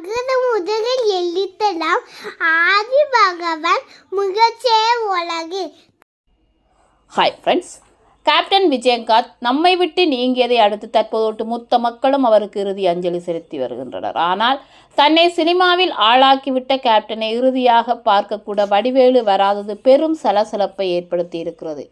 அகர முதலில் எழுத்தலாம். ஆதி பகவான் முகச்சே உலகு. ஹாய் ஃப்ரெண்ட்ஸ் கேப்டன் விஜயகாந்த் நம்மை விட்டு நீங்கியதை அடுத்து தற்போது மூத்த மக்களும் அவருக்கு இறுதி அஞ்சலி செலுத்தி வருகின்றனர். ஆனால் தன்னை சினிமாவில் ஆளாக்கிவிட்ட கேப்டனை இறுதியாக பார்க்கக்கூட வடிவேலு வராதது பெரும் சலசலப்பை ஏற்படுத்தி இருக்கிறது.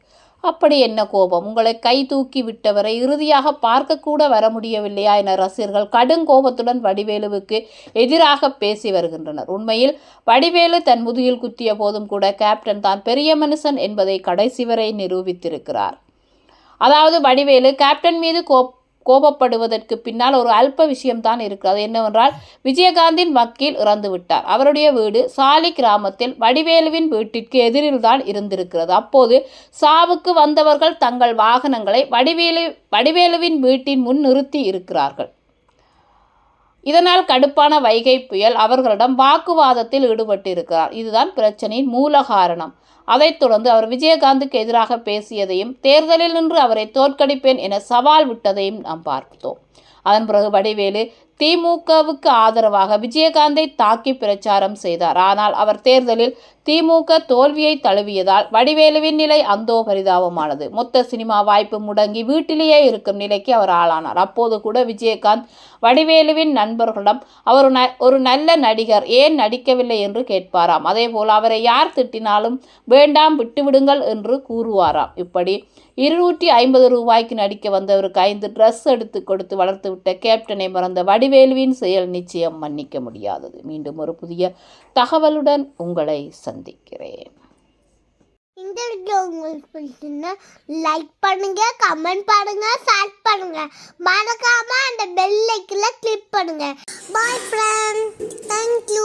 அப்படி என்ன கோபம்? உங்களை கை தூக்கி விட்டவரை இறுதியாக பார்க்கக்கூட வர முடியவில்லையா என ரசிகர்கள் கடும் கோபத்துடன் வடிவேலுவுக்கு எதிராக பேசி வருகின்றனர். உண்மையில் வடிவேலு தன் முதுகில் குத்திய போதும் கூட கேப்டன் தான் பெரிய மனுஷன் என்பதை கடைசி வரை நிரூபித்திருக்கிறார். அதாவது வடிவேலு கேப்டன் மீது கோப் கோபப்படுவதற்கு பின்னால் ஒரு அல்ப விஷயம்தான் இருக்கிறது என்னவென்றால் விஜயகாந்தின் வக்கீல் இறந்து விட்டார். அவருடைய வீடு சாலி கிராமத்தில் வடிவேலுவின் வீட்டிற்கு எதிரில் தான் இருந்திருக்கிறது. அப்போது சாவுக்கு வந்தவர்கள் தங்கள் வாகனங்களை வடிவேலு வடிவேலுவின் வீட்டின் முன் நிறுத்தி இருக்கிறார்கள். இதனால் கடுப்பான வைகை புயல் அவர்களிடம் வாக்குவாதத்தில் ஈடுபட்டிருக்கிறார். இதுதான் பிரச்சனையின் மூல காரணம். அதைத் தொடர்ந்து அவர் விஜயகாந்துக்கு எதிராக பேசியதையும் தேர்தலில் நின்று அவரை தோற்கடிப்பேன் என சவால் விட்டதையும் நாம் பார்த்தோம். அதன் பிறகு வடிவேலு திமுகவுக்கு ஆதரவாக விஜயகாந்தை தாக்கி பிரச்சாரம் செய்தார். ஆனால் அவர் தேர்தலில் திமுக தோல்வியை தழுவியதால் வடிவேலுவின் நிலை அந்தோ பரிதாபமானது. மொத்த சினிமா வாய்ப்பு முடங்கி வீட்டிலேயே இருக்கும் நிலைக்கு அவர் ஆளானார். அப்போது கூட விஜயகாந்த் வடிவேலுவின் நண்பர்களிடம் அவர் ந ஒரு நல்ல நடிகர் ஏன் நடிக்கவில்லை? என்று கேட்பாராம். அதேபோல் அவரை யார் திட்டினாலும் வேண்டாம் விட்டுவிடுங்கள் என்று கூறுவாராம். இப்படி இருநூற்றி ஐம்பது ரூபாய்க்கு நடிக்க வந்தவருக்கு ஐந்து ட்ரெஸ் எடுத்து கொடுத்து வளர்த்து விட்ட கேப்டனை மறந்த வடி வடிவேலுவின் செயல் நிச்சயம் மன்னிக்க முடியாதது. மீண்டும் ஒரு புதிய தகவலுடன் உங்களை சந்திக்கிறேன். இந்த வீடியோ உங்களுக்கு பிடிச்சிருந்தா லைக் பண்ணுங்க கமெண்ட் பண்ணுங்க ஷேர் பண்ணுங்க. மறக்காம அந்த பெல் ஐக்கில் கிளிக் பண்ணுங்க. பாய் யூ